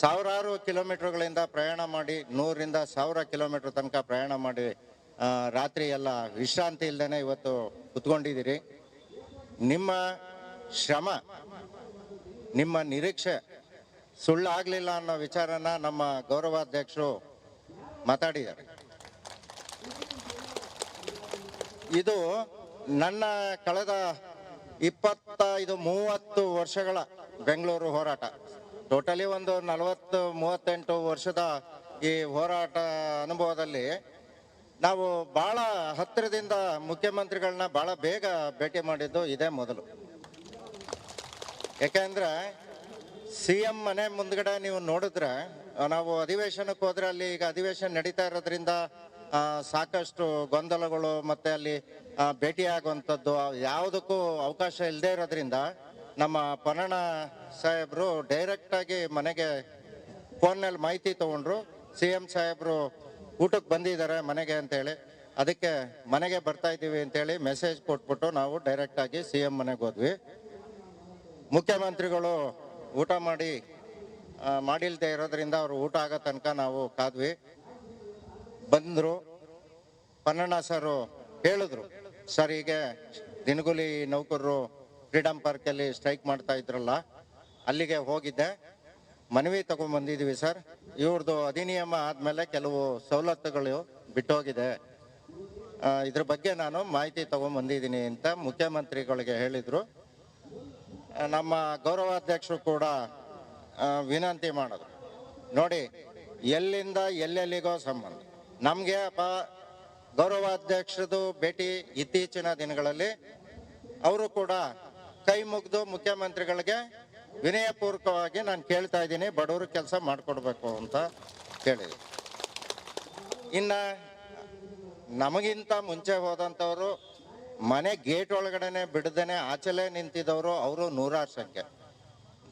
ಸಾವಿರಾರು ಕಿಲೋಮೀಟರ್ಗಳಿಂದ ಪ್ರಯಾಣ ಮಾಡಿ ನೂರಿಂದ ಸಾವಿರ ಕಿಲೋಮೀಟರ್ ತನಕ ಪ್ರಯಾಣ ಮಾಡಿ ರಾತ್ರಿ ಎಲ್ಲ ವಿಶ್ರಾಂತಿ ಇಲ್ಲದೇ ಇವತ್ತು ಕುತ್ಕೊಂಡಿದ್ದೀರಿ. ನಿಮ್ಮ ಶ್ರಮ, ನಿಮ್ಮ ನಿರೀಕ್ಷೆ ಸುಳ್ಳಾಗಲಿಲ್ಲ ಅನ್ನೋ ವಿಚಾರನ ನಮ್ಮ ಗೌರವಾಧ್ಯಕ್ಷರು ಮಾತಾಡಿದ್ದಾರೆ. ಇದು ನನ್ನ ಕಳೆದ ಇಪ್ಪತ್ತೈದು, ಮೂವತ್ತು ವರ್ಷಗಳ ಬೆಂಗಳೂರು ಹೋರಾಟ. ಟೋಟಲಿ ಒಂದು ನಲವತ್ತು, ಮೂವತ್ತೆಂಟು ವರ್ಷದ ಈ ಹೋರಾಟ ಅನುಭವದಲ್ಲಿ ನಾವು ಭಾಳ ಹತ್ತಿರದಿಂದ ಮುಖ್ಯಮಂತ್ರಿಗಳನ್ನ ಭಾಳ ಬೇಗ ಭೇಟಿ ಮಾಡಿದ್ದು ಇದೇ ಮೊದಲು. ಯಾಕೆಂದ್ರೆ ಸಿ ಎಂ ಮನೆ ಮುಂದ್ಗಡೆ ನೀವು ನೋಡಿದ್ರೆ, ನಾವು ಅಧಿವೇಶನಕ್ಕೆ ಹೋದ್ರೆ ಅಲ್ಲಿ ಈಗ ಅಧಿವೇಶನ ನಡೀತಾ ಇರೋದ್ರಿಂದ ಸಾಕಷ್ಟು ಗೊಂದಲಗಳು ಮತ್ತೆ ಅಲ್ಲಿ ಭೇಟಿ ಭೇಟಿಯಾಗುವಂಥದ್ದು ಯಾವುದಕ್ಕೂ ಅವಕಾಶ ಇಲ್ಲದೆ ಇರೋದ್ರಿಂದ ನಮ್ಮ ಪನ್ನಣ ಸಾಹೇಬರು ಡೈರೆಕ್ಟ್ ಆಗಿ ಮನೆಗೆ ಫೋನ್ನಲ್ಲಿ ಮಾಹಿತಿ ತಗೊಂಡ್ರು. ಸಿ ಎಂ ಸಾಹೇಬರು ಊಟಕ್ಕೆ ಬಂದಿದ್ದಾರೆ ಮನೆಗೆ ಅಂತೇಳಿ. ಅದಕ್ಕೆ ಮನೆಗೆ ಬರ್ತಾ ಇದ್ದೀವಿ ಅಂತೇಳಿ ಮೆಸೇಜ್ ಕೊಟ್ಬಿಟ್ಟು ನಾವು ಡೈರೆಕ್ಟ್ ಆಗಿ ಸಿ ಎಂ ಮನೆಗೆ ಹೋದ್ವಿ. ಮುಖ್ಯಮಂತ್ರಿಗಳು ಊಟ ಮಾಡಿ ಮಾಡಿಲ್ದೇ ಇರೋದ್ರಿಂದ ಅವರು ಊಟ ಆಗೋ ತನಕ ನಾವು ಕಾದ್ವಿ. ಬಂದರು. ಪನ್ನಣ್ಣ ಸರು ಹೇಳಿದ್ರು ಸರ್, ಹೀಗೆ ದಿನಗುಲಿ ನೌಕರರು ಫ್ರೀಡಮ್ ಪಾರ್ಕಲ್ಲಿ ಸ್ಟ್ರೈಕ್ ಮಾಡ್ತಾ ಇದ್ರಲ್ಲ, ಅಲ್ಲಿಗೆ ಹೋಗಿದ್ದೆ. ಮನವಿ ತಗೊಂಡ್ಬಂದಿದ್ದೀವಿ ಸರ್. ಇವ್ರದ್ದು ಅಧಿನಿಯಮ ಆದಮೇಲೆ ಕೆಲವು ಸವಲತ್ತುಗಳು ಬಿಟ್ಟೋಗಿದೆ. ಇದ್ರ ಬಗ್ಗೆ ನಾನು ಮಾಹಿತಿ ತಗೊಂಡ್ಬಂದಿದ್ದೀನಿ ಅಂತ ಮುಖ್ಯಮಂತ್ರಿಗಳಿಗೆ ಹೇಳಿದರು. ನಮ್ಮ ಗೌರವಾಧ್ಯಕ್ಷರು ಕೂಡ ವಿನಂತಿ ಮಾಡೋದು ನೋಡಿ, ಎಲ್ಲಿಂದ ಎಲ್ಲೆಲ್ಲಿಗೋ ಸಂಬಂಧ. ನಮಗೆ ಅಪ್ಪ ಗೌರವಾಧ್ಯಕ್ಷರದು ಭೇಟಿ ಇತ್ತೀಚಿನ ದಿನಗಳಲ್ಲಿ, ಅವರು ಕೂಡ ಕೈ ಮುಗಿದು ಮುಖ್ಯಮಂತ್ರಿಗಳಿಗೆ ವಿನಯಪೂರ್ವಕವಾಗಿ ನಾನು ಕೇಳ್ತಾ ಇದ್ದೀನಿ, ಬಡವರು ಕೆಲಸ ಮಾಡಿಕೊಡ್ಬೇಕು ಅಂತ ಕೇಳಿದೆ. ಇನ್ನ ನಮಗಿಂತ ಮುಂಚೆ ಹೋದಂಥವರು ಮನೆ ಗೇಟ್ ಒಳಗಡೆನೆ ಬಿಡದೇನೆ ಆಚೆಲೆ ನಿಂತಿದ್ದವರು ಅವರು ನೂರಾರು ಸಂಖ್ಯೆ.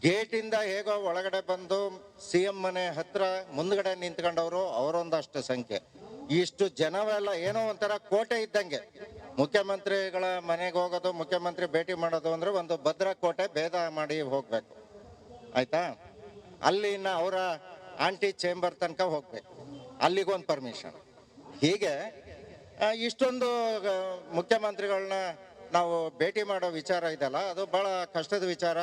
ಗೇಟಿಂದ ಹೇಗೋ ಒಳಗಡೆ ಬಂದು ಸಿ ಎಂ ಮನೆ ಹತ್ರ ಮುಂದ್ಗಡೆ ನಿಂತ್ಕೊಂಡವರು ಅವರೊಂದಷ್ಟು ಸಂಖ್ಯೆ. ಇಷ್ಟು ಜನವೆಲ್ಲ ಏನೋ ಒಂಥರ ಕೋಟೆ ಇದ್ದಂಗೆ. ಮುಖ್ಯಮಂತ್ರಿಗಳ ಮನೆಗೆ ಹೋಗೋದು, ಮುಖ್ಯಮಂತ್ರಿ ಭೇಟಿ ಮಾಡೋದು ಅಂದ್ರೆ ಒಂದು ಭದ್ರ ಕೋಟೆ ಭೇದ ಮಾಡಿ ಹೋಗ್ಬೇಕು. ಆಯ್ತಾ? ಅಲ್ಲಿ ಇನ್ನ ಅವರ ಆಂಟಿ ಚೇಂಬರ್ ತನಕ ಹೋಗ್ಬೇಕು. ಅಲ್ಲಿಗೊಂದು ಪರ್ಮಿಷನ್ ಹೀಗೆ ಇಷ್ಟೊಂದು ಮುಖ್ಯಮಂತ್ರಿಗಳನ್ನ ನಾವು ಭೇಟಿ ಮಾಡೋ ವಿಚಾರ ಇದೆಯಲ್ಲ, ಅದು ಬಹಳ ಕಷ್ಟದ ವಿಚಾರ.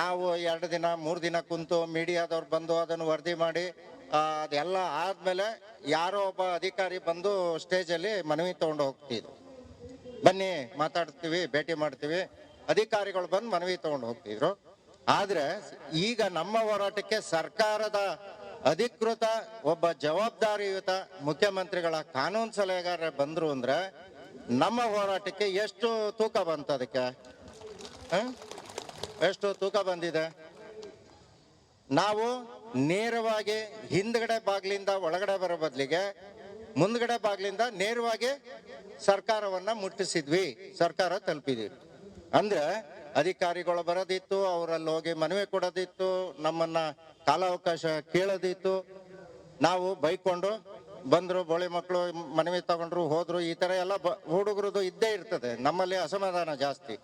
ನಾವು ಎರಡು ದಿನ, ಮೂರು ದಿನ ಕುಂತು ಮೀಡಿಯಾದವ್ರು ಬಂದು ಅದನ್ನು ವರದಿ ಮಾಡಿ ಅದೆಲ್ಲ ಆದ್ಮೇಲೆ ಯಾರೋ ಒಬ್ಬ ಅಧಿಕಾರಿ ಬಂದು ಸ್ಟೇಜಲ್ಲಿ ಮನವಿ ತಗೊಂಡು ಹೋಗ್ತಿದ್ರು. ಬನ್ನಿ ಮಾತಾಡ್ತೀವಿ, ಭೇಟಿ ಮಾಡ್ತೀವಿ. ಅಧಿಕಾರಿಗಳು ಬಂದು ಮನವಿ ತಗೊಂಡು ಹೋಗ್ತಿದ್ರು. ಆದ್ರೆ ಈಗ ನಮ್ಮ ಹೋರಾಟಕ್ಕೆ ಸರ್ಕಾರದ ಅಧಿಕೃತ ಒಬ್ಬ ಜವಾಬ್ದಾರಿಯುತ ಮುಖ್ಯಮಂತ್ರಿಗಳ ಕಾನೂನು ಸಲಹೆಗಾರ ಬಂದ್ರು ಅಂದ್ರೆ ನಮ್ಮ ಹೋರಾಟಕ್ಕೆ ಎಷ್ಟು ತೂಕ ಬಂತು ಅದಕ್ಕೆ? ಹ? ಎಷ್ಟು ತೂಕ ಬಂದಿದೆ? ನಾವು ನೇರವಾಗಿ ಹಿಂದ್ಗಡೆ ಬಾಗ್ಲಿಂದ ಒಳಗಡೆ ಬರೋ ಬದಲಿಗೆ ಮುಂದ್ಗಡೆ ಬಾಗ್ಲಿಂದ ನೇರವಾಗಿ ಸರ್ಕಾರವನ್ನ ಮುಟ್ಟಿಸಿದ್ವಿ. ಸರ್ಕಾರ ತಲುಪಿದ್ವಿ. ಅಂದ್ರೆ ಅಧಿಕಾರಿಗಳು ಬರೋದಿತ್ತು, ಅವರಲ್ಲಿ ಹೋಗಿ ಮನವಿ ಕೊಡೋದಿತ್ತು, ನಮ್ಮನ್ನ ಕಾಲಾವಕಾಶ ಕೇಳೋದಿತ್ತು. ನಾವು ಬೈಕೊಂಡು ಬಂದ್ರು, ಬೋಳಿ ಮಕ್ಕಳು ಮನವಿ ತಗೊಂಡ್ರು, ಹೋದ್ರು, ಈ ತರ ಎಲ್ಲ ಹುಡುಗರದು ಇದ್ದೇ ಇರ್ತದೆ. ನಮ್ಮಲ್ಲಿ ಅಸಮಾಧಾನ ಜಾಸ್ತಿ.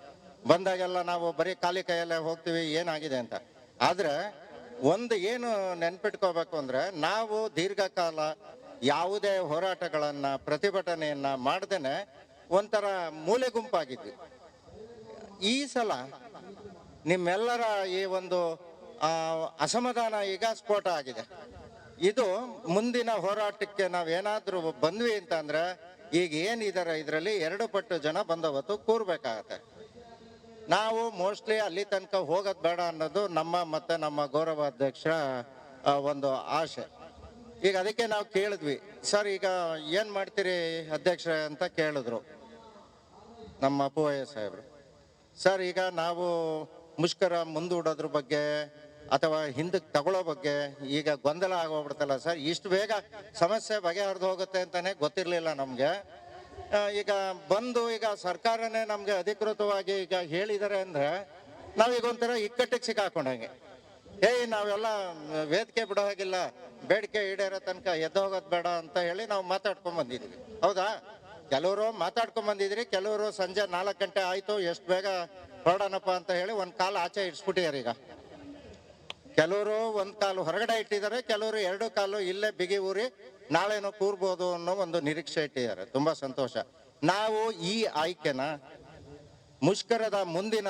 ಬಂದಾಗೆಲ್ಲ ನಾವು ಬರೀ ಖಾಲಿ ಕೈಯಲ್ಲೇ ಹೋಗ್ತೀವಿ, ಏನಾಗಿದೆ ಅಂತ. ಆದ್ರೆ, ಒಂದು ಏನು ನೆನ್ಪಿಟ್ಕೋಬೇಕು ಅಂದ್ರೆ, ನಾವು ದೀರ್ಘಕಾಲ ಯಾವುದೇ ಹೋರಾಟಗಳನ್ನ, ಪ್ರತಿಭಟನೆಯನ್ನ ಮಾಡ್ದೇನೆ ಒಂಥರ ಮೂಲೆ ಗುಂಪಾಗಿದ್ವಿ. ಈ ಸಲ ನಿಮ್ಮೆಲ್ಲರ ಈ ಒಂದು ಅಸಮಾಧಾನ ಈಗ ಸ್ಫೋಟ ಆಗಿದೆ. ಇದು ಮುಂದಿನ ಹೋರಾಟಕ್ಕೆ ನಾವೇನಾದ್ರೂ ಬಂದ್ವಿ ಅಂತಂದ್ರೆ, ಈಗ ಏನಿದಾರೆ ಇದರಲ್ಲಿ ಎರಡು ಪಟ್ಟು ಜನ ಬಂದವತ್ತು ಕೂರ್ಬೇಕಾಗತ್ತೆ. ನಾವು ಮೋಸ್ಟ್ಲಿ ಅಲ್ಲಿ ತನಕ ಹೋಗೋದು ಬೇಡ ಅನ್ನೋದು ನಮ್ಮ ಮತ್ತೆ ನಮ್ಮ ಗೌರವಾಧ್ಯಕ್ಷ ಒಂದು ಆಸೆ ಈಗ ಅದಕ್ಕೆ ನಾವು ಕೇಳಿದ್ವಿ, ಸರ್, ಈಗ ಏನ್ ಮಾಡ್ತೀರಿ ಅಧ್ಯಕ್ಷ ಅಂತ ಕೇಳಿದ್ರು ನಮ್ಮ ಅಪ್ಪುವಯ್ಯ ಸಾಹೇಬ್ರು. ಸರ್, ಈಗ ನಾವು ಮುಷ್ಕರ ಮುಂದೂಡೋದ್ರ ಬಗ್ಗೆ ಅಥವಾ ಹಿಂದಕ್ಕೆ ತಗೊಳ್ಳೋ ಬಗ್ಗೆ ಈಗ ಗೊಂದಲ ಆಗೋಗ್ಬಿಡ್ತಲ್ಲ ಸರ್. ಇಷ್ಟು ಬೇಗ ಸಮಸ್ಯೆ ಬಗೆಹರಿದು ಹೋಗುತ್ತೆ ಅಂತಾನೆ ಗೊತ್ತಿರಲಿಲ್ಲ ನಮಗೆ. ಈಗ ಬಂದು ಈಗ ಸರ್ಕಾರನೇ ನಮಗೆ ಅಧಿಕೃತವಾಗಿ ಈಗ ಹೇಳಿದ್ದಾರೆ ಅಂದರೆ ನಾವೀಗ ಒಂಥರ ಇಕ್ಕಟ್ಟಿಗೆ ಸಿಕ್ಕಾಕೊಂಡಂಗೆ. ಏಯ್ ನಾವೆಲ್ಲ ವೇದಿಕೆ ಬಿಡೋ ಹಾಗಿಲ್ಲ. ಬೇಡಿಕೆ ಈಡೇರೋ ತನಕ ಎದ್ದು ಬೇಡ ಅಂತ ಹೇಳಿ ನಾವು ಮಾತಾಡ್ಕೊಂಡ್ ಬಂದಿದ್ವಿ. ಹೌದಾ? ಕೆಲವರು ಮಾತಾಡ್ಕೊಂಡ್ ಬಂದಿದ್ರಿ, ಕೆಲವರು ಸಂಜೆ ನಾಲ್ಕು ಗಂಟೆ ಆಯ್ತು, ಎಷ್ಟು ಬೇಗ ಹೊರಡೋಣಪ್ಪ ಅಂತ ಹೇಳಿ ಒಂದ್ ಕಾಲು ಆಚೆ ಇಡ್ಸ್ಬಿಟ್ಟಿದ್ದಾರೆ ಈಗ. ಕೆಲವರು ಒಂದ್ ಕಾಲು ಹೊರಗಡೆ ಇಟ್ಟಿದ್ದಾರೆ, ಕೆಲವರು ಎರಡು ಕಾಲು ಇಲ್ಲೇ ಬಿಗಿ ಊರಿ ನಾಳೆನೋ ಕೂರ್ಬೋದು ಅನ್ನೋ ಒಂದು ನಿರೀಕ್ಷೆ ಇಟ್ಟಿದ್ದಾರೆ. ತುಂಬಾ ಸಂತೋಷ. ನಾವು ಈ ಆಯ್ಕೆನ ಮುಷ್ಕರದ ಮುಂದಿನ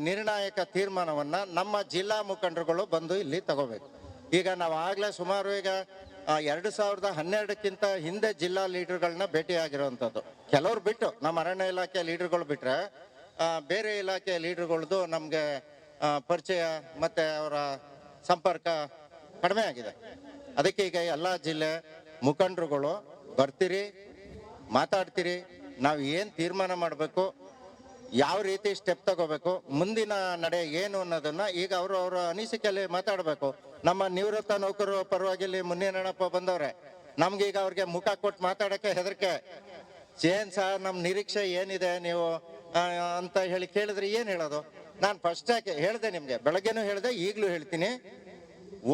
ನಿರ್ಣಾಯಕ ತೀರ್ಮಾನವನ್ನು ನಮ್ಮ ಜಿಲ್ಲಾ ಮುಖಂಡರುಗಳು ಬಂದು ಇಲ್ಲಿ ತಗೋಬೇಕು. ಈಗ ನಾವು ಆಗ್ಲೇ ಸುಮಾರು ಈಗ ಎರಡು ಸಾವಿರದ ಹನ್ನೆರಡಕ್ಕಿಂತ ಹಿಂದೆ ಜಿಲ್ಲಾ ಲೀಡರ್ಗಳನ್ನ ಭೇಟಿ ಕೆಲವರು ಬಿಟ್ಟು ನಮ್ಮ ಅರಣ್ಯ ಇಲಾಖೆ ಲೀಡರ್ಗಳು ಬಿಟ್ರೆ ಆ, ಬೇರೆ ಇಲಾಖೆ ಲೀಡರ್ಗಳದ್ದು ನಮಗೆ ಪರಿಚಯ ಮತ್ತೆ ಅವರ ಸಂಪರ್ಕ ಕಡಿಮೆ ಆಗಿದೆ. ಅದಕ್ಕೆ ಈಗ ಎಲ್ಲ ಜಿಲ್ಲೆ ಮುಖಂಡರುಗಳು ಬರ್ತೀರಿ ಮಾತಾಡ್ತೀರಿ ನಾವು ಏನು ತೀರ್ಮಾನ ಮಾಡಬೇಕು ಯಾವ ರೀತಿ ಸ್ಟೆಪ್ ತಗೋಬೇಕು, ಮುಂದಿನ ನಡೆ ಏನು ಅನ್ನೋದನ್ನ ಈಗ ಅವರು ಅವರ ಅನಿಸಿಕೆಯಲ್ಲಿ ಮಾತಾಡಬೇಕು. ನಮ್ಮ ನಿವೃತ್ತ ನೌಕರರು ಪರವಾಗಿ ಇಲ್ಲಿ ಮುನ್ನೇನಪ್ಪ ಬಂದವ್ರೆ, ನಮ್ಗೆ ಈಗ ಅವ್ರಿಗೆ ಮುಖ ಕೊಟ್ಟು ಮಾತಾಡಕ್ಕೆ ಹೆದರಿಕೆ. ಏನ್ ಸರ್ ನಮ್ಮ ನಿರೀಕ್ಷೆ ಏನಿದೆ ನೀವು? ಅಂತ ಹೇಳಿ ಕೇಳಿದ್ರೆ ಏನ್ ಹೇಳೋದು? ನಾನು ಫಸ್ಟ್ ಹೇಳಿದೆ ನಿಮ್ಗೆ, ಬೆಳಗ್ಗೆನೂ ಹೇಳಿದೆ, ಈಗಲೂ ಹೇಳ್ತೀನಿ.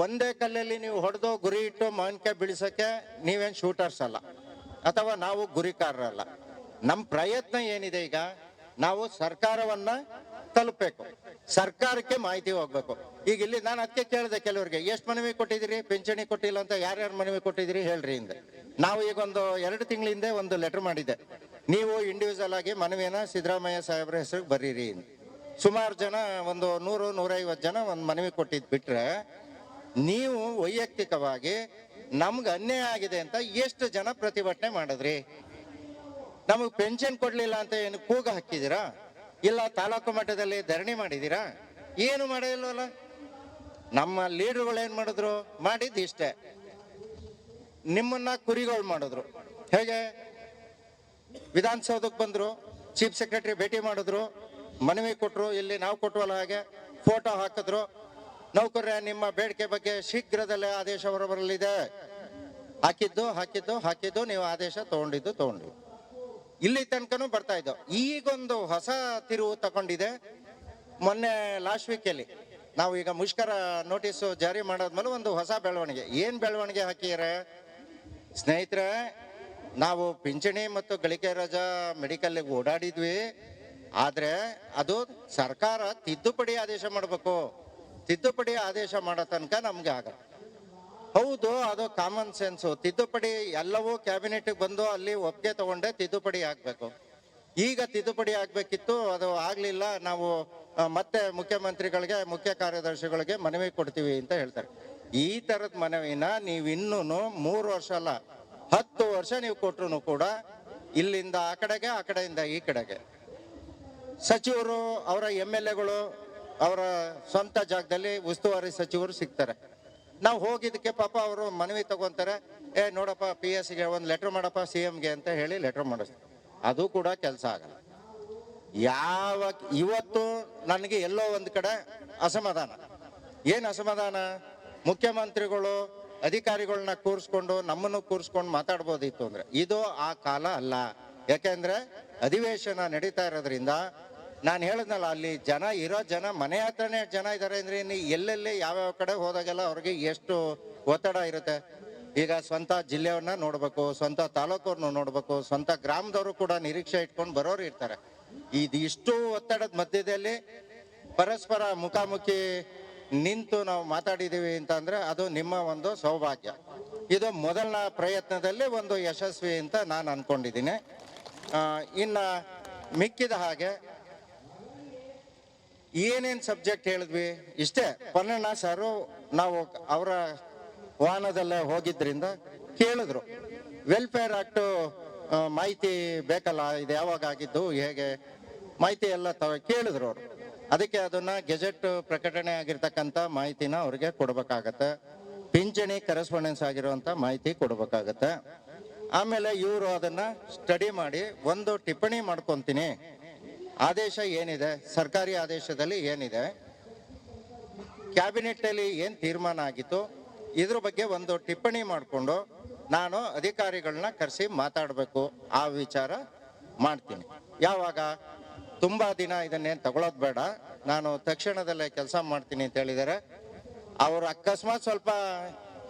ಒಂದೇ ಕಲ್ಲಲ್ಲಿ ನೀವು ಹೊಡೆದು ಗುರಿ ಇಟ್ಟು ಮಾವಿನಕಾಯಿ ಬೀಳಿಸೋಕ್ಕೆ ನೀವೇನು ಶೂಟರ್ಸ್ ಅಲ್ಲ, ಅಥವಾ ನಾವು ಗುರಿಕಾರರಲ್ಲ. ನಮ್ಮ ಪ್ರಯತ್ನ ಏನಿದೆ ಈಗ? ನಾವು ಸರ್ಕಾರವನ್ನ ತಲುಪಬೇಕು. ಸರ್ಕಾರಕ್ಕೆ ಮಾಹಿತಿ ಹೋಗ್ಬೇಕು. ಈಗ ಇಲ್ಲಿ ನಾನು ಅದಕ್ಕೆ ಕೇಳಿದೆ ಕೆಲವರಿಗೆ, ಎಷ್ಟು ಮನವಿ ಕೊಟ್ಟಿದ್ದೀರಿ? ಪಿಂಚಣಿ ಕೊಟ್ಟಿಲ್ಲ ಅಂತ ಯಾರ್ಯಾರು ಮನವಿ ಕೊಟ್ಟಿದ್ರಿ ಹೇಳ್ರಿ ಹಿಂದೆ. ನಾವು ಈಗ ಒಂದು ಎರಡು ತಿಂಗಳ ಹಿಂದೆ ಒಂದು ಲೆಟರ್ ಮಾಡಿದ್ದೆ. ನೀವು ಇಂಡಿವಿಜುವಲ್ ಆಗಿ ಮನವಿಯನ್ನ ಸಿದ್ದರಾಮಯ್ಯ ಸಾಹೇಬ್ರ ಹೆಸರು ಬರೀರಿ ಸುಮಾರು ಜನ ಒಂದು ನೂರು, ನೂರೈವತ್ತು ಜನ ಒಂದು ಮನವಿ ಕೊಟ್ಟಿದ್ ಬಿಟ್ರೆ ನೀವು ವೈಯಕ್ತಿಕವಾಗಿ ನಮ್ಗೆ ಅನ್ಯಾಯ ಆಗಿದೆ ಅಂತ ಎಷ್ಟು ಜನ ಪ್ರತಿಭಟನೆ ಮಾಡಿದ್ರಿ? ನಮಗೆ ಪೆನ್ಷನ್ ಕೊಡ್ಲಿಲ್ಲ ಅಂತ ಏನು ಕೂಗ ಹಾಕಿದ್ದೀರಾ ಇಲ್ಲ ತಾಲೂಕು ಮಟ್ಟದಲ್ಲಿ ಧರಣಿ ಮಾಡಿದ್ದೀರಾ ಏನು ಮಾಡಿಲ್ವಲ್ಲ? ನಮ್ಮ ಲೀಡರ್ಗಳು ಏನು ಮಾಡಿದ್ರು? ಮಾಡಿದ್ದು ಇಷ್ಟೇ. ನಿಮ್ಮನ್ನ ಕುರಿಗಳು ಮಾಡಿದ್ರು. ಹೇಗೆ? ವಿಧಾನಸೌಧಕ್ಕೆ ಬಂದ್ರು ಚೀಫ್ ಸೆಕ್ರೆಟರಿ ಭೇಟಿ ಮಾಡಿದ್ರು, ಮನವಿ ಕೊಟ್ಟರು ಇಲ್ಲಿ ನಾವು ಕೊಟ್ಟವಲ್ಲ ಹಾಗೆ ಫೋಟೋ ಹಾಕಿದ್ರು. ನೌಕರ್ಯ ನಿಮ್ಮ ಬೇಡಿಕೆ ಬಗ್ಗೆ ಶೀಘ್ರದಲ್ಲೇ ಆದೇಶ ಹೊರಬರಲಿದೆ. ಹಾಕಿದ್ದು ಹಾಕಿದ್ದು ಹಾಕಿದ್ದು, ನೀವು ಆದೇಶ ತಗೊಂಡಿದ್ದು ತಗೊಂಡು ಇಲ್ಲಿ ತನಕನೂ ಬರ್ತಾ ಇದ್ದವು ಈಗೊಂದು ಹೊಸ ತಿರುವು ತಗೊಂಡಿದೆ. ಮೊನ್ನೆ ಲಾಸ್ಟ್ ವೀಕಲ್ಲಿ ನಾವು ಈಗ ಮುಷ್ಕರ ನೋಟಿಸ್ ಜಾರಿ ಮಾಡಾದ್ಮೇಲೆ ಒಂದು ಹೊಸ ಬೆಳವಣಿಗೆ. ಏನ್ ಬೆಳವಣಿಗೆ ಹಾಕಿದ್ರೆ? ಸ್ನೇಹಿತರೆ, ನಾವು ಪಿಂಚಣಿ ಮತ್ತು ಗಳಿಕೆ ರಜಾ ಮೆಡಿಕಲ್ ಓಡಾಡಿದ್ವಿ. ಆದ್ರೆ ಅದು ಸರ್ಕಾರ ತಿದ್ದುಪಡಿ ಆದೇಶ ಮಾಡಬೇಕು. ತಿದ್ದುಪಡಿ ಆದೇಶ ಮಾಡೋ ತನಕ ನಮ್ಗೆ ಆಗ ಹೌದು, ಅದು ಕಾಮನ್ ಸೆನ್ಸ್ ತಿದ್ದುಪಡಿ ಎಲ್ಲವೂ ಕ್ಯಾಬಿನೆಟ್ ಬಂದು ಅಲ್ಲಿ ಒಪ್ಪಿಗೆ ತಗೊಂಡೆ ತಿದ್ದುಪಡಿ ಆಗ್ಬೇಕು. ಈಗ ತಿದ್ದುಪಡಿ ಆಗ್ಬೇಕಿತ್ತು, ಅದು ಆಗ್ಲಿಲ್ಲ. ನಾವು ಮತ್ತೆ ಮುಖ್ಯಮಂತ್ರಿಗಳಿಗೆ, ಮುಖ್ಯ ಕಾರ್ಯದರ್ಶಿಗಳಿಗೆ ಮನವಿ ಕೊಡ್ತೀವಿ ಅಂತ ಹೇಳ್ತಾರೆ. ಈ ತರದ ಮನವಿನ ನೀವು ಇನ್ನೂ ಮೂರು ವರ್ಷ ಅಲ್ಲ, ಹತ್ತು ವರ್ಷ ನೀವು ಕೊಟ್ರು ಕೂಡ ಇಲ್ಲಿಂದ ಆ ಕಡೆಗೆ, ಆ ಕಡೆಯಿಂದ ಈ ಕಡೆಗೆ. ಸಚಿವರು, ಅವರ ಎಂ ಎಲ್ ಎಗಳು, ಅವರ ಸ್ವಂತ ಜಾಗದಲ್ಲಿ ಉಸ್ತುವಾರಿ ಸಚಿವರು ಸಿಗ್ತಾರೆ. ನಾವು ಹೋಗಿದ್ದಕ್ಕೆ ಪಾಪ ಅವರು ಮನವಿ ತಗೊಂತಾರೆ, ಏ, ನೋಡಪ್ಪ ಪಿ ಎಸ್ಗೆ ಒಂದು ಲೆಟರ್ ಮಾಡಪ್ಪ ಸಿ ಗೆ ಅಂತ ಹೇಳಿ ಲೆಟರ್ ಮಾಡಿಸ್ತಾರೆ. ಅದು ಕೂಡ ಕೆಲಸ ಆಗಲ್ಲ. ಯಾವ, ಇವತ್ತು ನನಗೆ ಎಲ್ಲೋ ಒಂದು ಕಡೆ ಅಸಮಾಧಾನ. ಏನು ಅಸಮಾಧಾನ? ಮುಖ್ಯಮಂತ್ರಿಗಳು ಅಧಿಕಾರಿಗಳನ್ನ ಕೂರಿಸ್ಕೊಂಡು, ನಮ್ಮನ್ನು ಕೂರಿಸ್ಕೊಂಡು ಮಾತಾಡ್ಬೋದಿತ್ತು ಅಂದ್ರೆ. ಇದು ಆ ಕಾಲ ಅಲ್ಲ. ಯಾಕೆಂದ್ರೆ ಅಧಿವೇಶನ ನಡೀತಾ ಇರೋದ್ರಿಂದ ನಾನು ಹೇಳಿದ್ನಲ್ಲ, ಅಲ್ಲಿ ಜನ ಇರೋ ಜನ, ಮನೆ ಹತ್ರನೇ ಜನ ಇದ್ದಾರೆ ಅಂದ್ರೆ ಎಲ್ಲೆಲ್ಲಿ ಯಾವ್ಯಾವ ಕಡೆ ಹೋದಾಗೆಲ್ಲ ಅವ್ರಿಗೆ ಎಷ್ಟು ಒತ್ತಡ ಇರುತ್ತೆ? ಈಗ ಸ್ವಂತ ಜಿಲ್ಲೆಯವ್ರನ್ನ ನೋಡ್ಬೇಕು, ಸ್ವಂತ ತಾಲೂಕವ್ರನ್ನ ನೋಡ್ಬೇಕು, ಸ್ವಂತ ಗ್ರಾಮದವರು ಕೂಡ ನಿರೀಕ್ಷೆ ಇಟ್ಕೊಂಡು ಬರೋರು ಇರ್ತಾರೆ. ಇದು ಒತ್ತಡದ ಮಧ್ಯದಲ್ಲಿ ಪರಸ್ಪರ ಮುಖಾಮುಖಿ ನಿಂತು ನಾವು ಮಾತಾಡಿದೀವಿ ಅಂತಂದ್ರೆ ಅದು ನಿಮ್ಮ ಒಂದು ಸೌಭಾಗ್ಯ. ಇದು ಮೊದಲನ ಪ್ರಯತ್ನದಲ್ಲಿ ಒಂದು ಯಶಸ್ವಿ ಅಂತ ನಾನು ಅನ್ಕೊಂಡಿದ್ದೀನಿ. ಇನ್ನ ಮಿಕ್ಕಿದ ಹಾಗೆ ಏನೇನ್ ಸಬ್ಜೆಕ್ಟ್ ಹೇಳಿದ್ವಿ? ಇಷ್ಟೇ. ಪನ್ನಣ್ಣ ಸಾರು ನಾವು ಅವರ ವಾಹನದಲ್ಲೇ ಹೋಗಿದ್ರಿಂದ ಕೇಳಿದ್ರು. ವೆಲ್ಫೇರ್ ಆಕ್ಟು ಮಾಹಿತಿ ಬೇಕಲ್ಲ? ಇದು ಯಾವಾಗ ಆಗಿದ್ದು? ಹೇಗೆ? ಮಾಹಿತಿ ಎಲ್ಲ ತ ಕೇಳಿದ್ರು ಅವರು. ಅದಕ್ಕೆ ಅದನ್ನು ಗೆಜೆಟ್ ಪ್ರಕಟಣೆ ಆಗಿರ್ತಕ್ಕಂಥ ಮಾಹಿತಿನ ಅವ್ರಿಗೆ ಕೊಡಬೇಕಾಗತ್ತೆ. ಪಿಂಚಣಿ ಕರೆಸ್ಪಾಂಡೆನ್ಸ್ ಆಗಿರುವಂಥ ಮಾಹಿತಿ ಕೊಡಬೇಕಾಗತ್ತೆ. ಆಮೇಲೆ ಇವರು ಅದನ್ನು ಸ್ಟಡಿ ಮಾಡಿ, ಒಂದು ಟಿಪ್ಪಣಿ ಮಾಡ್ಕೊಂತೀನಿ. ಆದೇಶ ಏನಿದೆ? ಸರ್ಕಾರಿ ಆದೇಶದಲ್ಲಿ ಏನಿದೆ? ಕ್ಯಾಬಿನೆಟ್ ಅಲ್ಲಿ ಏನ್ ತೀರ್ಮಾನ ಆಗಿತ್ತು? ಇದ್ರ ಬಗ್ಗೆ ಒಂದು ಟಿಪ್ಪಣಿ ಮಾಡಿಕೊಂಡು ನಾನು ಅಧಿಕಾರಿಗಳನ್ನ ಕರೆಸಿ ಮಾತಾಡಬೇಕು. ಆ ವಿಚಾರ ಮಾಡ್ತೀನಿ. ಯಾವಾಗ? ತುಂಬಾ ದಿನ ಇದನ್ನೇನು ತಗೊಳ್ಳೋದು ಬೇಡ. ನಾನು ತಕ್ಷಣದಲ್ಲೇ ಕೆಲಸ ಮಾಡ್ತೀನಿ ಅಂತ ಹೇಳಿದ್ದಾರೆ ಅವರು ಅಕಸ್ಮಾತ್ ಸ್ವಲ್ಪ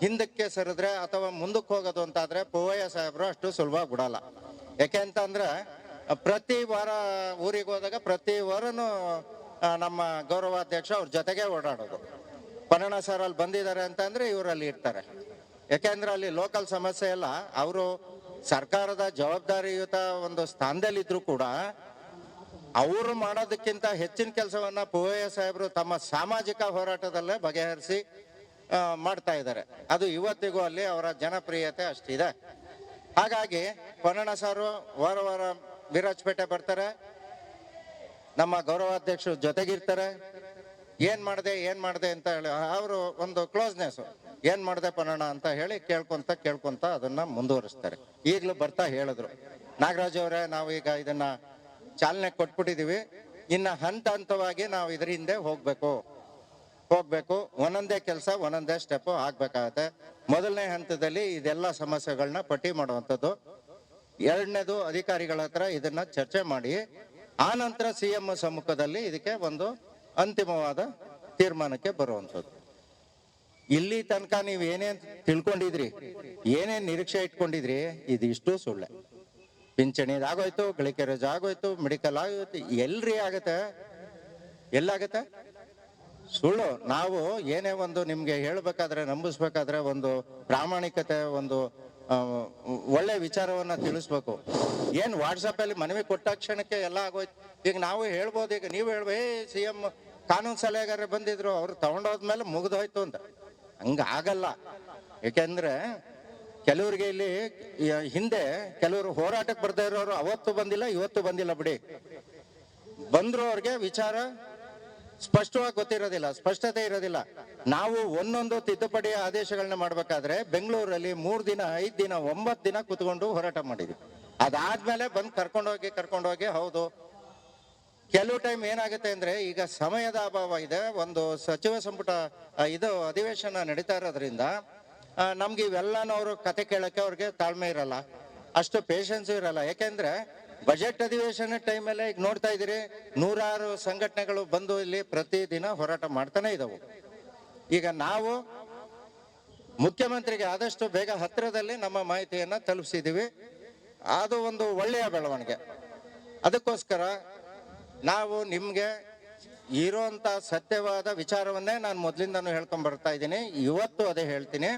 ಹಿಂದಕ್ಕೆ ಸರಿದ್ರೆ ಅಥವಾ ಮುಂದಕ್ಕೆ ಹೋಗೋದು ಅಂತಾದರೆ ಪೋವಯ್ಯ ಸಾಹೇಬರು ಅಷ್ಟು ಸುಲಭ ಬಿಡಲ್ಲ ಯಾಕೆ ಅಂತಂದ್ರೆ ಪ್ರತಿ ವಾರ ಊರಿಗೆ ಹೋದಾಗ ಪ್ರತಿ ವಾರನು ನಮ್ಮ ಗೌರವಾಧ್ಯಕ್ಷ ಅವ್ರ ಜೊತೆಗೆ ಓಡಾಡೋದು. ಪನ್ನಣ ಸರ್ ಅಲ್ಲಿ ಬಂದಿದ್ದಾರೆ ಅಂತಂದ್ರೆ ಇವರಲ್ಲಿ ಇರ್ತಾರೆ. ಯಾಕೆಂದ್ರೆ ಅಲ್ಲಿ ಲೋಕಲ್ ಸಮಸ್ಯೆ ಎಲ್ಲ ಅವರು ಸರ್ಕಾರದ ಜವಾಬ್ದಾರಿಯುತ ಒಂದು ಸ್ಥಾನದಲ್ಲಿದ್ರು ಕೂಡ ಅವರು ಮಾಡೋದಕ್ಕಿಂತ ಹೆಚ್ಚಿನ ಕೆಲಸವನ್ನ ಪೂವಯ್ಯ ಸಾಹೇಬರು ತಮ್ಮ ಸಾಮಾಜಿಕ ಹೋರಾಟದಲ್ಲೇ ಬಗೆಹರಿಸಿ ಮಾಡ್ತಾ ಇದ್ದಾರೆ. ಅದು ಇವತ್ತಿಗೂ ಅಲ್ಲಿ ಅವರ ಜನಪ್ರಿಯತೆ ಅಷ್ಟಿದೆ. ಹಾಗಾಗಿ ಪನ್ನಣ ಸಾರು ವಾರ ವಾರ ವಿರಾಜಪೇಟೆ ಬರ್ತಾರೆ. ನಮ್ಮ ಗೌರವಾಧ್ಯಕ್ಷರು ಜೊತೆಗಿರ್ತಾರೆ. ಏನ್ ಮಾಡಿದೆ ಏನ್ ಮಾಡಿದೆ ಅಂತ ಹೇಳಿ, ಅವರು ಒಂದು ಕ್ಲೋಸ್ನೆಸ್ ಏನ್ ಮಾಡಿದೆ ಪನ್ನಣ ಅಂತ ಹೇಳಿ ಕೇಳ್ಕೊಂತ ಕೇಳ್ಕೊಂತ ಅದನ್ನ ಮುಂದುವರಿಸ್ತಾರೆ. ಈಗಲೂ ಬರ್ತಾ ಹೇಳಿದ್ರು. ನಾಗರಾಜ್ ಅವರೇ, ನಾವು ಈಗ ಇದನ್ನ ಚಾಲನೆ ಕೊಟ್ಬಿಟ್ಟಿದೀವಿ. ಇನ್ನ ಹಂತ ಹಂತವಾಗಿ ನಾವು ಇದ್ರ ಹಿಂದೆ ಹೋಗ್ಬೇಕು. ಹೋಗ್ಬೇಕು. ಒಂದೊಂದೇ ಕೆಲಸ, ಒಂದೊಂದೇ ಸ್ಟೆಪ್ ಆಗ್ಬೇಕಾಗತ್ತೆ. ಮೊದಲನೇ ಹಂತದಲ್ಲಿ ಇದೆಲ್ಲ ಸಮಸ್ಯೆಗಳನ್ನ ಪಟ್ಟಿ ಮಾಡುವಂಥದ್ದು ಎರಡನೇದು ಅಧಿಕಾರಿಗಳ ಹತ್ರ ಇದನ್ನ ಚರ್ಚೆ ಮಾಡಿ ಆ ನಂತರ ಸಿ ಎಂ ಸಮ್ಮುಖದಲ್ಲಿ ಇದಕ್ಕೆ ಒಂದು ಅಂತಿಮವಾದ ತೀರ್ಮಾನಕ್ಕೆ ಬರುವಂಥದ್ದು. ಇಲ್ಲಿ ತನಕ ನೀವು ಏನೇನ್ ತಿಳ್ಕೊಂಡಿದ್ರಿ ಏನೇನ್ ನಿರೀಕ್ಷೆ ಇಟ್ಕೊಂಡಿದ್ರಿ, ಇದಿಷ್ಟು ಸುಳ್ಳೆ. ಪಿಂಚಣಿ ಆಗೋಯ್ತು ಗಳಿಕೆ ರಜ ಆಗೋಯ್ತು ಮೆಡಿಕಲ್ ಆಗೋಯ್ತು, ಎಲ್ರಿ ಆಗತ್ತೆ? ಎಲ್ಲಾಗತ್ತೆ? ಸುಳ್ಳು. ನಾವು ಏನೇ ಒಂದು ನಿಮ್ಗೆ ಹೇಳ್ಬೇಕಾದ್ರೆ, ನಂಬಿಸ್ಬೇಕಾದ್ರೆ ಒಂದು ಪ್ರಾಮಾಣಿಕತೆ, ಒಂದು ಒಳ್ಳೆ ವಿಚಾರವನ್ನ ತಿಳಿಸ್ಬೇಕು. ಏನ್ ವಾಟ್ಸಪ್ ಅಲ್ಲಿ ಮನವಿ ಕೊಟ್ಟ ಕ್ಷಣಕ್ಕೆ ಎಲ್ಲ ಆಗೋಯ್ತು. ಈಗ ನಾವು ಹೇಳ್ಬೋದು, ಈಗ ನೀವು ಹೇಳ್ಬೋ ಸಿ ಎಂ ಕಾನೂನು ಸಲಹೆಗಾರ ಬಂದಿದ್ರು, ಅವ್ರು ತಗೊಂಡೋದ್ಮೇಲೆ ಮುಗಿದೋಯ್ತು ಅಂತ. ಹಂಗ ಆಗಲ್ಲ. ಯಾಕೆಂದ್ರೆ ಕೆಲವ್ರಿಗೆ ಇಲ್ಲಿ ಹಿಂದೆ ಕೆಲವರು ಹೋರಾಟಕ್ಕೆ ಬರ್ತಾ ಇರೋರು ಅವತ್ತು ಬಂದಿಲ್ಲ, ಇವತ್ತು ಬಂದಿಲ್ಲ ಬಿಡಿ. ಬಂದ್ರು ಅವ್ರಿಗೆ ವಿಚಾರ ಸ್ಪಷ್ಟವಾಗಿ ಗೊತ್ತಿರೋದಿಲ್ಲ, ಸ್ಪಷ್ಟತೆ ಇರೋದಿಲ್ಲ. ನಾವು ಒಂದೊಂದು ತಿದ್ದುಪಡಿ ಆದೇಶಗಳನ್ನ ಮಾಡ್ಬೇಕಾದ್ರೆ ಬೆಂಗಳೂರಲ್ಲಿ ಮೂರು ದಿನ, ಐದು ದಿನ, ಒಂಬತ್ತು ದಿನ ಕುತ್ಕೊಂಡು ಹೋರಾಟ ಮಾಡಿದ್ವಿ. ಅದಾದ್ಮೇಲೆ ಬಂದು ಕರ್ಕೊಂಡೋಗಿ ಕರ್ಕೊಂಡೋಗಿ, ಹೌದು. ಕೆಲವು ಟೈಮ್ ಏನಾಗುತ್ತೆ ಅಂದ್ರೆ ಈಗ ಸಮಯದ ಅಭಾವ ಇದೆ. ಒಂದು ಸಚಿವ ಸಂಪುಟ ಇದು ಅಧಿವೇಶನ ನಡೀತಾ ಇರೋದ್ರಿಂದ ನಮ್ಗೆ ಇವೆಲ್ಲನೂ ಅವರು ಕತೆ ಕೇಳಕ್ಕೆ ಅವ್ರಿಗೆ ತಾಳ್ಮೆ ಇರಲ್ಲ. ಅಷ್ಟು ಪೇಷನ್ಸ್ ಇರಲ್ಲ. ಯಾಕೆಂದ್ರೆ ಬಜೆಟ್ ಅಧಿವೇಶನ ಟೈಮಲ್ಲೇ ಈಗ ನೋಡ್ತಾ ಇದ್ದೀರಿ, ನೂರಾರು ಸಂಘಟನೆಗಳು ಬಂದು ಇಲ್ಲಿ ಪ್ರತಿದಿನ ಹೋರಾಟ ಮಾಡ್ತಾನೆ ಇದಾವು. ಈಗ ನಾವು ಮುಖ್ಯಮಂತ್ರಿಗೆ ಆದಷ್ಟು ಬೇಗ ಹತ್ತಿರದಲ್ಲಿ ನಮ್ಮ ಮಾಹಿತಿಯನ್ನ ತಲುಪಿಸಿದೀವಿ ಅದು ಒಂದು ಒಳ್ಳೆಯ ಬೆಳವಣಿಗೆ. ಅದಕ್ಕೋಸ್ಕರ ನಾವು ನಿಮಗೆ ಇರೋಂಥ ಸತ್ಯವಾದ ವಿಚಾರವನ್ನೇ ನಾನು ಮೊದಲಿಂದನೂ ಹೇಳ್ಕೊಂಡ್ ಬರ್ತಾ ಇದ್ದೀನಿ. ಇವತ್ತು ಅದೇ ಹೇಳ್ತೀನಿ.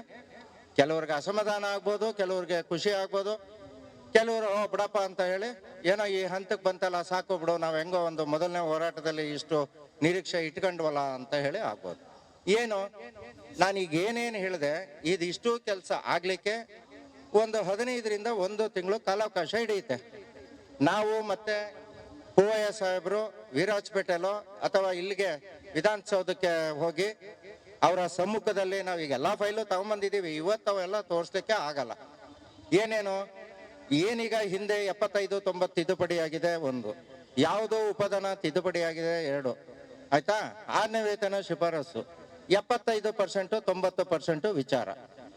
ಕೆಲವ್ರಿಗೆ ಅಸಮಾಧಾನ ಆಗ್ಬೋದು, ಕೆಲವ್ರಿಗೆ ಖುಷಿ ಆಗ್ಬೋದು. ಕೆಲವರು ಬಿಡಪ್ಪ ಅಂತ ಹೇಳಿ, ಏನೋ ಈ ಹಂತಕ್ಕೆ ಬಂತಲ್ಲ, ಸಾಕು ಬಿಡು, ನಾವು ಹೆಂಗೋ ಒಂದು ಮೊದಲನೇ ಹೋರಾಟದಲ್ಲಿ ಇಷ್ಟು ನಿರೀಕ್ಷೆ ಇಟ್ಕೊಂಡ್ವಲ್ಲ ಅಂತ ಹೇಳಿ ಆಗ್ಬೋದು. ಏನು ನಾನೀಗ ಏನೇನು ಹೇಳಿದೆ ಇದಿಷ್ಟು ಕೆಲಸ ಆಗ್ಲಿಕ್ಕೆ ಒಂದು ಹದಿನೈದರಿಂದ ಒಂದು ತಿಂಗಳು ಕಾಲಾವಕಾಶ ಹಿಡಿಯುತ್ತೆ. ನಾವು ಮತ್ತೆ ಹೂವಯ್ಯ ಸಾಹೇಬರು ವೀರಾಜ್ಪೇಟೆಲೋ ಅಥವಾ ಇಲ್ಲಿಗೆ ವಿಧಾನಸೌಧಕ್ಕೆ ಹೋಗಿ, ಅವರ ಸಮ್ಮುಖದಲ್ಲಿ ನಾವು ಈಗ ಎಲ್ಲ ಫೈಲು ತಗೊಂಬಂದಿದ್ದೀವಿ, ಇವತ್ತು ಅವೆಲ್ಲ ತೋರಿಸ್ಲಿಕ್ಕೆ ಆಗಲ್ಲ. ಏನೇನು ಏನೀಗ ಹಿಂದೆ ಎಪ್ಪತ್ತೈದು, ತೊಂಬತ್ತು ತಿದ್ದುಪಡಿ ಆಗಿದೆ? ಒಂದು. ಯಾವುದೋ ಉಪಧನ ತಿದ್ದುಪಡಿಯಾಗಿದೆ ಎರಡು. ಆಯ್ತಾ? ಆರನೇ ವೇತನ ಶಿಫಾರಸು. ಎಪ್ಪತ್ತೈದು ಪರ್ಸೆಂಟು, ತೊಂಬತ್ತು ಪರ್ಸೆಂಟು ವಿಚಾರ.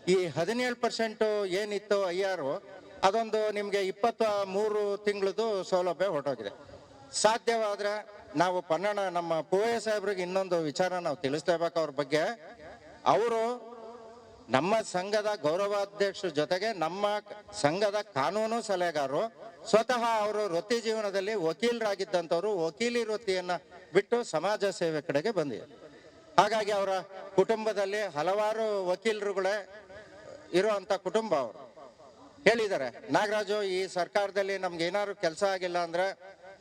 ಈ ಹದಿನೇಳು ಪರ್ಸೆಂಟ್ ಏನಿತ್ತು ಐ ಆರ್ ಅದೊಂದು ನಿಮಗೆ ಇಪ್ಪತ್ತ ಮೂರು ತಿಂಗಳದು ಸೌಲಭ್ಯ ಹೊರಟೋಗಿದೆ. ಸಾಧ್ಯವಾದ್ರೆ ನಾವು ಪನ್ನಣ ನಮ್ಮ ಪೂವಯ್ಯ ಸಾಹೇಬ್ರಿಗೆ ಇನ್ನೊಂದು ವಿಚಾರ ನಾವು ತಿಳಿಸ್ಲೇಬೇಕು ಅವ್ರ ಬಗ್ಗೆ. ಅವರು ನಮ್ಮ ಸಂಘದ ಗೌರವಾಧ್ಯಕ್ಷರ ಜೊತೆಗೆ ನಮ್ಮ ಸಂಘದ ಕಾನೂನು ಸಲಹೆಗಾರರು ಸ್ವತಃ ಅವರು ವೃತ್ತಿ ಜೀವನದಲ್ಲಿ ವಕೀಲರಾಗಿದ್ದಂಥವ್ರು ವಕೀಲಿ ವೃತ್ತಿಯನ್ನು ಬಿಟ್ಟು ಸಮಾಜ ಸೇವೆ ಕಡೆಗೆ ಬಂದಿದೆ ಹಾಗಾಗಿ ಅವರ ಕುಟುಂಬದಲ್ಲಿ ಹಲವಾರು ವಕೀಲರುಗಳೇ ಇರುವಂತ ಕುಟುಂಬ ಅವರು. ಹೇಳಿದ್ದಾರೆ, ನಾಗರಾಜು, ಈ ಸರ್ಕಾರದಲ್ಲಿ ನಮ್ಗೆ ಏನಾದ್ರು ಕೆಲಸ ಆಗಿಲ್ಲ ಅಂದ್ರೆ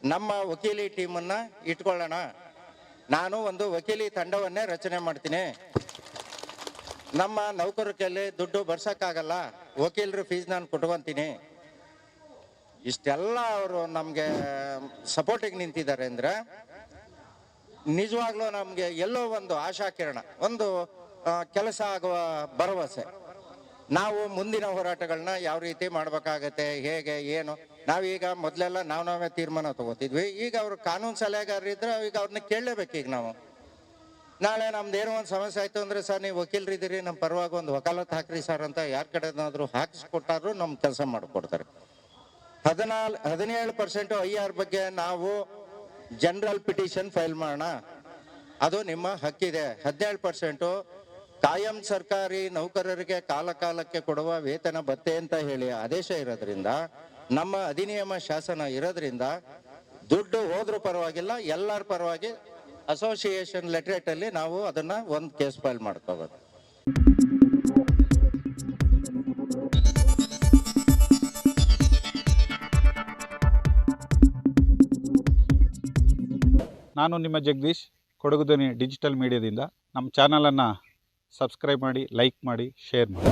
ನಮ್ಮ ವಕೀಲಿ ಟೀಮನ್ನ ಇಟ್ಕೊಳ್ಳೋಣ. ನಾನು ಒಂದು ವಕೀಲಿ ತಂಡವನ್ನೇ ರಚನೆ ಮಾಡ್ತೀನಿ. ನಮ್ಮ ನೌಕರ ಕೈಲಿ ದುಡ್ಡು ಬರ್ಸಕ್ಕಾಗಲ್ಲ, ವಕೀಲರು ಫೀಸ್ ನಾನು ಕೊಟ್ಕೊಂತೀನಿ. ಇಷ್ಟೆಲ್ಲ ಅವರು ನಮಗೆ ಸಪೋರ್ಟಿಗೆ ನಿಂತಿದ್ದಾರೆ ಅಂದ್ರೆ, ನಿಜವಾಗ್ಲೂ ನಮಗೆ ಎಲ್ಲೋ ಒಂದು ಆಶಾ ಕಿರಣ ಒಂದು ಕೆಲಸ ಆಗುವ ಭರವಸೆ. ನಾವು ಮುಂದಿನ ಹೋರಾಟಗಳನ್ನ ಯಾವ ರೀತಿ ಮಾಡ್ಬೇಕಾಗತ್ತೆ, ಹೇಗೆ, ಏನು? ನಾವೀಗ ಮೊದಲೆಲ್ಲ ನಾವು ನಾವೇ ತೀರ್ಮಾನ ತಗೋತಿದ್ವಿ. ಈಗ ಅವರು ಕಾನೂನು ಸಲಹೆಗಾರರಿದ್ರೆ ಈಗ ಅವ್ರನ್ನ ಕೇಳಲೇಬೇಕು ಈಗ ನಾವು. ನಾಳೆ ನಮ್ದು ಏನೋ ಒಂದು ಸಮಸ್ಯೆ ಆಯ್ತು ಅಂದ್ರೆ ಸರ್, ನೀವು ವಕೀಲರಿದ್ದೀರಿ ನಮ್ಮ ಪರವಾಗಿ ಒಂದು ವಕಾಲತ್ ಹಾಕ್ರಿ ಸರ್ ಅಂತ ಯಾರ ಕಡೆನಾದ್ರೂ ಹಾಕಿಸ್ಕೊಟ್ಟಾರು ನಮ್ಮ ಕೆಲಸ ಮಾಡಿಕೊಡ್ತಾರೆ. ಹದಿನಾಲ್, ಹದಿನೇಳು ಪರ್ಸೆಂಟ್ ಐ ಆರ್ ಬಗ್ಗೆ ನಾವು ಜನರಲ್ ಪಿಟಿಷನ್ ಫೈಲ್ ಮಾಡೋಣ. ಅದು ನಿಮ್ಮ ಹಕ್ಕಿದೆ. ಹದಿನೇಳು ಪರ್ಸೆಂಟು ಕಾಯಂ ಸರ್ಕಾರಿ ನೌಕರರಿಗೆ ಕಾಲ ಕಾಲಕ್ಕೆ ಕೊಡುವ ವೇತನ ಭತ್ತೆ ಅಂತ ಹೇಳಿ ಆದೇಶ ಇರೋದ್ರಿಂದ, ನಮ್ಮ ಅಧಿನಿಯಮ ಶಾಸನ ಇರೋದ್ರಿಂದ ದುಡ್ಡು ಹೋದ್ರೂ ಪರವಾಗಿಲ್ಲ, ಎಲ್ಲರ ಪರವಾಗಿ ಅಸೋಸಿಯೇಷನ್ ಲೆಟ್ರೇಟ್ ಅಲ್ಲಿ ನಾವು ಅದನ್ನ ಒಂದು ಕೇಸ್ ಫೈಲ್ ಮಾಡ್ಕೋಬೇಕು. ನಾನು ನಿಮ್ಮ ಜಗದೀಶ್, ಕೊಡಗು ಧ್ವನಿ ಡಿಜಿಟಲ್ ಮೀಡಿಯಾದಿಂದ ನಮ್ಮ ಚಾನಲನ್ನು ಸಬ್ಸ್ಕ್ರೈಬ್ ಮಾಡಿ ಲೈಕ್ ಮಾಡಿ ಶೇರ್ ಮಾಡಿ.